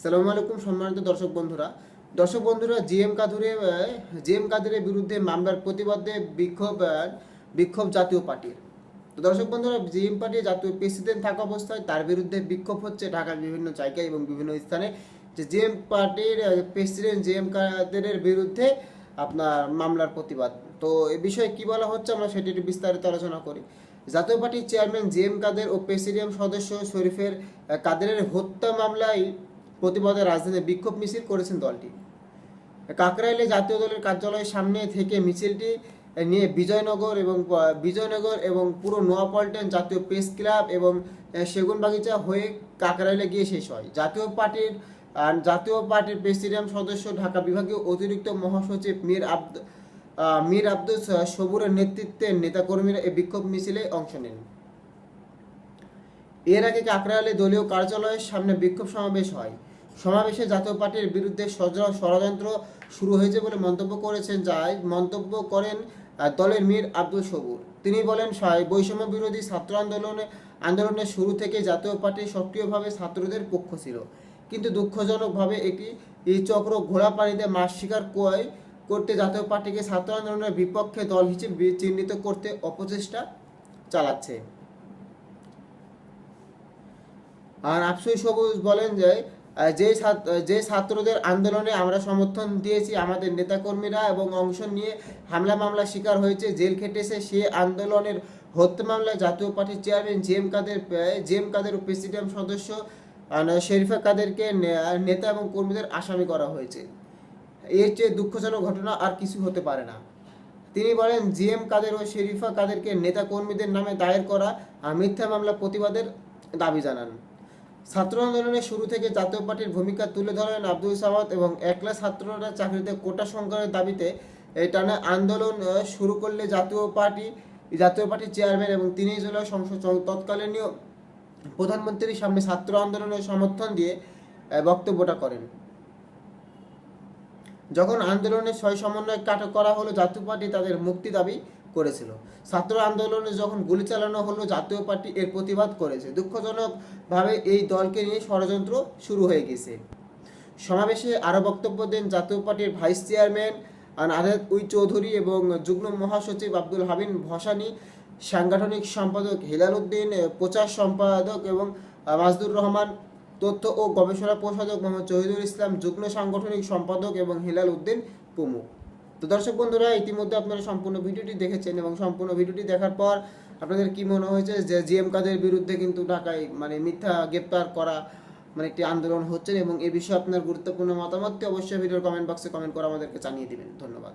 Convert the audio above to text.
সালামু আলাইকুম সম্মানিত দর্শক বন্ধুরা। দর্শক বন্ধুরা, জিএম কাদুরে জিএম কাদুরের বিরুদ্ধে মামলার প্রতিবাদে বিক্ষোভ বিক্ষোভ জাতীয় পার্টির। তো দর্শক বন্ধুরা, জিএম পার্টি জাতীয় প্রেসিডেন্ট থাকা অবস্থায় তার বিরুদ্ধে বিক্ষোভ হচ্ছে ঢাকার বিভিন্ন জায়গায় এবং বিভিন্ন স্থানে। যে জিএম পার্টির প্রেসিডেন্ট জিএম কাদেরের বিরুদ্ধে আপনার মামলার প্রতিবাদ। তো এ বিষয়ে কি বলা হচ্ছে আমরা সেটি একটু বিস্তারিত আলোচনা করি। জাতীয় পার্টির চেয়ারম্যান জিএম কাদের ও প্রেসিডিয়াম সদস্য শরীফের কাদেরের হত্যা মামলায় প্রতিবাদে রাজধানীতে বিক্ষোভ মিছিল করেছেন দলটি। কাকরাইলে জাতীয় দলের কার্যালয়ের সামনে থেকে মিছিলটি নিয়ে বিজয়নগর এবং বিজয়নগর এবং পুরো নোয়াপল্টন জাতীয় প্রেস ক্লাব এবং সেগুন বাগিচা হয়ে কাকরাইলে গিয়ে শেষ হয়। জাতীয় পার্টির জাতীয় পার্টির প্রেসিডিয়াম সদস্য ঢাকা বিভাগীয় অতিরিক্ত মহাসচিব মীর আব্দ মীর আব্দুল সবুরের নেতৃত্বে নেতাকর্মীরা এই বিক্ষোভ মিছিলে অংশ নেন। এর আগে কাকরাইলে দলীয় কার্যালয়ের সামনে বিক্ষোভ সমাবেশ হয়। সমাবেশে জাতীয় পার্টির বিরুদ্ধে ষড়যন্ত্র শুরু হয়েছে বলে মন্তব্য করেছেন যাই মন্তব্য করেন দলের মীর আব্দুল সবুর। তিনি বলেন, "সাই- বৈষম্য বিরোধী ছাত্র আন্দোলনে আন্দোলনের শুরু থেকে জাতীয় পার্টি সক্রিয়ভাবে ছাত্রদের পক্ষ ছিল। কিন্তু দুঃখজনকভাবে একটি এই চক্র ঘোড়া পানিতে মাস শিকার কয় করতে জাতীয় পার্টিকে ছাত্র আন্দোলনের বিপক্ষে দল হিসেবে চিহ্নিত করতে অপচেষ্টা চালাচ্ছে। আর আফসুই সবুজ বলেন যে যে যে ছাত্রদের আন্দোলনে আমরা সমর্থন দিয়েছি, আমাদের নেতাকর্মীরা এবং অংশ নিয়ে হামলা মামলা শিকার হয়েছে, জেল খেটেছে, সে আন্দোলনের হত্যা মামলায় জাতীয় পার্টির চেয়ারম্যান জেম কাদের জেম কাদের ও প্রেসিডিয়াম সদস্য শরীফা কাদেরকে নেতা এবং কর্মীদের আসামি করা হয়েছে। এর চেয়ে দুঃখজনক ঘটনা আর কিছু হতে পারে না। তিনি বলেন জিএম কাদের ও শরীফা কাদেরকে নেতা কর্মীদের নামে দায়ের করা মিথ্যা মামলা প্রতিবাদের দাবি জানান। ছাত্র আন্দোলনের শুরু থেকে জাতীয় পার্টির ভূমিকা তুলে ধরেন আব্দুল সামাদ এবং একলা ছাত্ররা চাকরিতে কোটা সংকরের দাবিতে এই টানা আন্দোলন শুরু করলে জাতীয় পার্টি, জাতীয় পার্টির চেয়ারম্যান এবং তিনি জেলার সংসদ তৎকালীনীয় প্রধানমন্ত্রীর সামনে ছাত্র আন্দোলনের সমর্থন দিয়ে বক্তব্যটা করেন। যখন আন্দোলনের ছয় সমন্বয় কাটা করা হলো, জাতীয় পার্টি তাদের মুক্তি দাবি করেছিল। ছাত্র আন্দোলনে যখন গুলি চালানো হলো, জাতীয় পার্টি এর প্রতিবাদ করেছে। দুঃখজনকভাবে এই দলকে নিয়ে ষড়যন্ত্র শুরু হয়ে গেছে। সমাবেশে আরও বক্তব্য দেন জাতীয় পার্টির ভাইস চেয়ারম্যান আনাদ উই চৌধুরী এবং যুগ্ম মহাসচিব আব্দুল হাবিন ভসানী, সাংগঠনিক সম্পাদক হিলাল উদ্দিন, প্রচার সম্পাদক এবং মাজদুর রহমান, তথ্য ও গবেষণা প্রসাধক মোহাম্মদ শহীদুল ইসলাম, যুগ্ম সাংগঠনিক সম্পাদক এবং হিলাল উদ্দিন প্রমুখ। তো দর্শক বন্ধুরা, ইতিমধ্যে আপনারা সম্পূর্ণ ভিডিওটি দেখেছেন এবং সম্পূর্ণ ভিডিওটি দেখার পর আপনাদের কি মনে হয়েছে যে জিএম কাদের বিরুদ্ধে কিন্তু ঢাকায় মানে মিথ্যা গ্রেপ্তার করা মানে একটি আন্দোলন হচ্ছে এবং এ বিষয়ে আপনার গুরুত্বপূর্ণ মতামতটি অবশ্যই ভিডিওর কমেন্ট বক্সে কমেন্ট করে আমাদেরকে জানিয়ে দেবেন। ধন্যবাদ।